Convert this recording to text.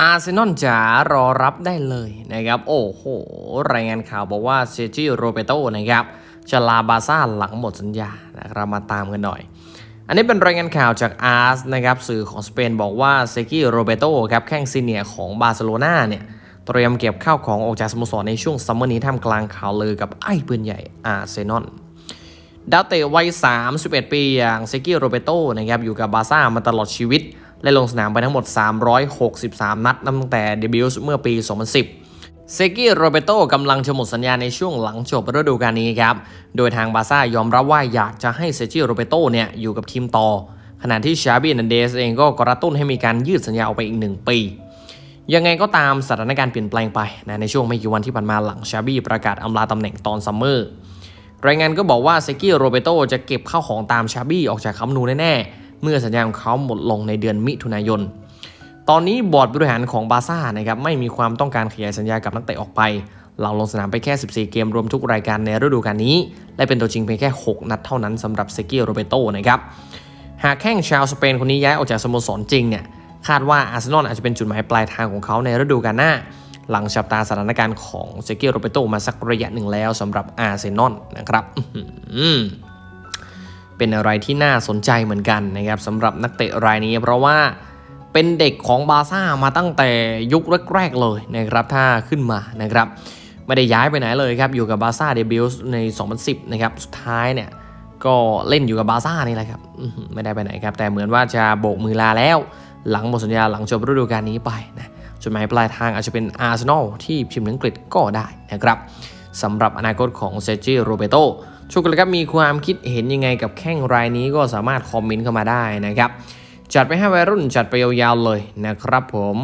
อาร์เซนอลจ๋ารอรับได้เลยนะครับ โอ้โห รายงานข่าวบอกว่าเซจิโรเบโตนะครับจะลาบาซ่าหลังหมดสัญญานะครับมาตามกันหน่อย อันนี้เป็นรายงานข่าวจากอาร์สนะครับสื่อของสเปนบอกว่าเซกิโรเบโตครับแข้งซีเนียของบาร์เซโลนาเนี่ยเตรียมเก็บข้าวของออกจากสโมสรในช่วงซัมเมอร์นี้ท่ามกลางข่าวลือกับไอ้ปืนใหญ่อาร์เซนอล ดาวเตะวัย 31 ปีอย่างเซกิโรเบโตนะครับอยู่กับบาร์ซ่ามาตลอดชีวิต และลงสนามไปทั้งหมด 363 นัดนับตั้งแต่เดบิวต์เมื่อปี 2010 เซกิโรเบโตกำลังจะหมดสัญญาในช่วงหลังจบฤดูกาลนี้ครับ โดยทางบาร์ซ่ายอมรับว่าอยากจะให้เซกิโรเบโตเนี่ยอยู่กับทีมต่อ ขณะที่ชาบีนันเดสเองก็กระตุ้นให้มีการยืดสัญญาออกไปอีก 1 ปียังไงก็ตามสถานการณ์เปลี่ยนแปลงไปนะในช่วงไม่กี่วันที่ผ่านมาหลังชาบีประกาศอำลาตำแหน่งตอนซัมเมอร์ รายงานก็บอกว่าเซกิโรเบโตจะเก็บข้าวของตามชาบี้ออกจากคัมนูแน่ๆ เมื่อสัญญาของเขาหมดลงในเดือนมิถุนายน ตอนนี้บอร์ดบริหารของบาซ่านะครับไม่มีความต้องการขยายสัญญากับนักเตะออกไปหลังลงสนามไปแค่ 14 เกมรวมทุกรายการในฤดูกาลนี้ และเป็นตัวจริงเพียงแค่ 6 นัดเท่านั้นสำหรับเซกิโรเบโตนะครับหากแข้งชาวสเปนคนนี้ย้ายออกจากสโมสรจริงเนี่ยคาดว่าอาร์เซนอลอาจจะเป็นจุดหมายปลายทางของเขาในฤดูกาลหน้า หลังจับตาสถานการณ์ของเซกิโรเบโตมาสักระยะหนึ่งแล้วสำหรับอาร์เซนอลนะครับเป็นอะไรที่น่าสนใจเหมือนกันนะครับสำหรับนักเตะรายนี้ เพราะว่าเป็นเด็กของบาซ่ามาตั้งแต่ยุคแรกๆเลยนะครับถ้าขึ้นมานะครับ ไม่ได้ย้ายไปไหนเลยครับ อยู่กับบาซ่าเดบิวต์ใน 2010 นะครับ สุดท้ายเนี่ยก็เล่นอยู่กับบาซ่านี่แหละครับไม่ได้ไปไหนครับ แต่เหมือนว่าจะโบกมือลาแล้ว หลังหมดสัญญาหลังจบฤดูกาลนี้ไปนะ จุดหมายปลายทางอาจจะเป็นอาร์เซนอลที่พิมพ์อังกฤษก็ได้นะครับสำหรับอนาคตของเซจิโรเบโตชุกเลยครับมีความคิดเห็นยังไงกับแข้งรายนี้ก็สามารถคอมเมนต์เข้ามาได้นะครับ จัดไปให้วัยรุ่นจัดไปยาวๆเลยนะครับผม